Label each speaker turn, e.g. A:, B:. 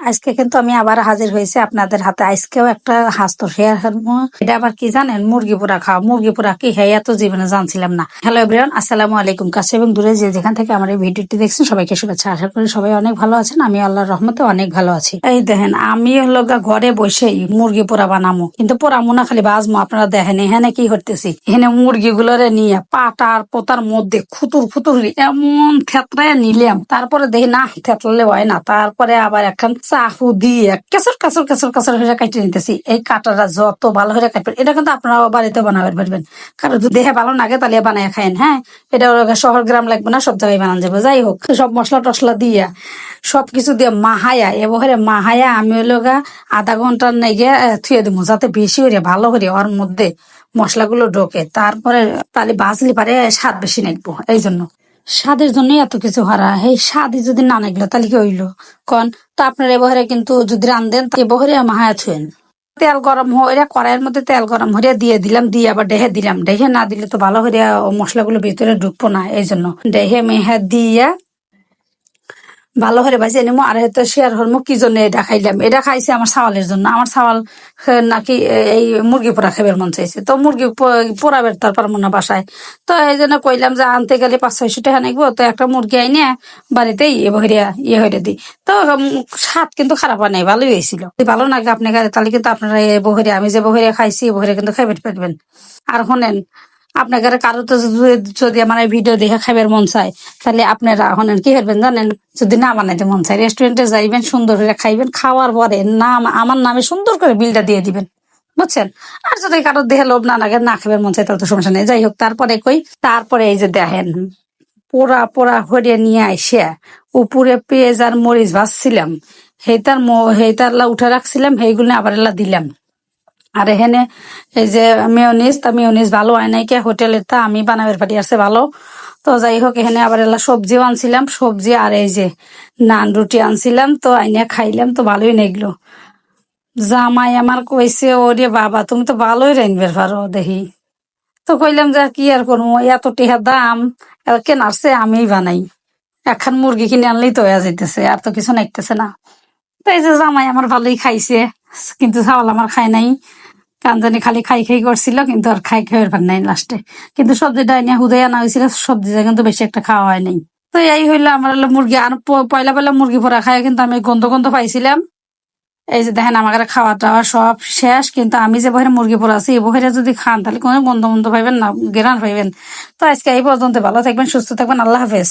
A: আজকে কিন্তু আমি আবার হাজির হয়েছি আপনাদের হাতে। আজকেও একটা হাস্ত শেয়ার এটা আবার কি জানেন? মুরগি পোড়া খাওয়া। মুরগি পোড়া কি হ্যাঁ এত জীবনে জানছিলাম না। হ্যালো এভরিওয়ান আসসালামু আলাইকুম। কাছে এবং দূরে যে যেখান থেকে আমার এই ভিডিওটি দেখছেন, সবাইকে শুভেচ্ছা। আশা করি সবাই অনেক ভালো আছেন। আমি আল্লাহর রহমতে অনেক ভালো আছি। এই দেখেন, আমি হলো ঘরে বসেই মুরগি পোড়া বানামো। কিন্তু পোড়ামো না, খালি বাজমো। আপনারা দেখেন, এখানে কি করতেছি? এখানে মুরগি গুলোরে নিয়ে পাটার পোতার মধ্যে খুতুর খুতুর এমন থেতরায় নিলাম। তারপরে দেখি, না থেতলালে হয় না। তারপরে আবার এখন চাহু দিয়ে কেসর কেসর কেসর কেসর হয়ে কাটিয়ে নিতেছি এই কাটাটা যত ভালো হয়ে কাটবেন এটা কিন্তু আপনারা বাড়িতে বানাবেন পারবেন কারণ যদি দেহে ভালো লাগে তাহলে বানায় খায়েন হ্যাঁ এটা শহর গ্রাম লাগবে না সব জায়গায় বানান যাবে। যাই হোক সব মশলা টসলা দিয়া সব কিছু দিয়ে, মাহায়া এবারে মাহায়া আমি হলো গা আধা ঘণ্টার নেগে থুয়ে দিব যাতে বেশি হরে ভালো হরে ওর মধ্যে মশলাগুলো ঢোকে। তারপরে তাহলে বাজলি পারে স্বাদ বেশি নাকবো এই জন্য স্বাদের জন্য এত কিছু হারা। এই স্বাদই যদি না নাগলো তাহলে কি হইল? কন, তো আপনার এবহরে কিন্তু যদি রান্ধেন এবারে মাহায় ছুয়েন তেল গরম হইয়া কড়াইয়ের মধ্যে তেল গরম হইয়া দিয়ে দিলাম, দিয়ে আবার ডেহে দিলাম। ডেহে না দিলে তো ভালো হইয়া মশলাগুলো ভিতরে ঢুকবো না এই জন্য ডেহে মেহে দিয়া ভালো করে ভাজি নিমো আর হয়তো শেয়ার হরমো কি জন্য এটা খাইলাম। এটা খাইছে আমার ছাওয়ালের জন্য। আমার ছাওয়াল আহ, নাকি এই মুরগি পোড়া খাবার মন চাইছে। তো মুরগি পোড়াবের তার পারব না বাসায়। তো এই জন্য কইলাম যে আনতে গেলে পাঁচ ছয়শো টাকা নেব তো একটা মুরগি আইনে বাড়িতেই ইয়ে হইয়া ইয়ে হইয়া দিই তো স্বাদ কিন্তু খারাপ হয় নাই ভালোই হয়েছিল। ভালো লাগে আপনার তাহলে কিন্তু আপনারা এই বহরে আমি যে বহরে খাইছি বহরে কিন্তু খাইবে পারবেন আর শোনেন আপনার কারও তো যদি- আমার ভিডিও দেখে খাইবার মন চায়, তাহলে আপনারা এখন কি করবেন জানেন? যদি না বানাইতে মন চায় রেস্টুরেন্টে যাইবেন, সুন্দর করে খাইবেন, খাওয়ার পরে নাম আমার নামে সুন্দর করে বিলটা দিয়ে দিবেন। বুঝছেন? আর যদি কারও দেহে লোভ না লাগে, না খাবার মন চায়, তাহলে তো সমস্যা নেই। যাই হোক, তারপরে কই? তারপরে এই যে দেখেন, পোড়া পোড়া হরিয়ে নিয়ে আইসে, উপরে পেঁয়াজ আর মরিচ ভাজছিলাম। হেতার হেতার লা উঠে রাখছিলাম সেইগুলো আবার এলা দিলাম। আর এখানে এই যে মেয়নিজ, তা মেয়নিজ ভালো হয় নাই কে? হোটেলের তা আমি বানাবার পারি আছে ভালো। তো যাই হোক, এখানে আবার এলা সবজিও আনছিলাম, সবজি আর এই যে নান রুটি আনছিলাম, তো আইনে খাইলাম, তো ভালোই নেগলো জামাই আমার কইছে, ওরে বাবা, তুমি তো ভালোই রাইনবার পারো দেখি। তো কইলাম যে কি আর করব, এত টিহা দাম কেনারছে আমিই বানাই। একখান মুরগি কিনে আনলেই তো হয়ে আর তো কিছু নাইতেছে না। তো এই যে জামাই আমার ভালোই খাইছে, কিন্তু চাওয়াল আমার খাই নাই। কানজানি খালি খাই খাই করছিল, কিন্তু আর খাই খাই পার নাই লাস্টে কিন্তু সবজিটা এনে হুদাই আনা হয়েছিল সবজিটা কিন্তু বেশি একটা খাওয়া হয় নাই। তো এই হইল আমার হলো মুরগি, আর পয়লা পয়লা মুরগি পোড়া খাই কিন্তু আমি গন্ধ গন্ধ পাইছিলাম। এই যে দেখেন আমার খাওয়া টাওয়া সব শেষ, কিন্তু আমি যে বহের মুরগি পোড়া আছি, এই বহেরে যদি খান, তাহলে কোনো গন্ধ মন্ধ পাইবেন না, গেরান পাইবেন। তো আজকে এই পর্যন্ত ভালো থাকবেন, সুস্থ থাকবেন, আল্লাহ হাফেজ।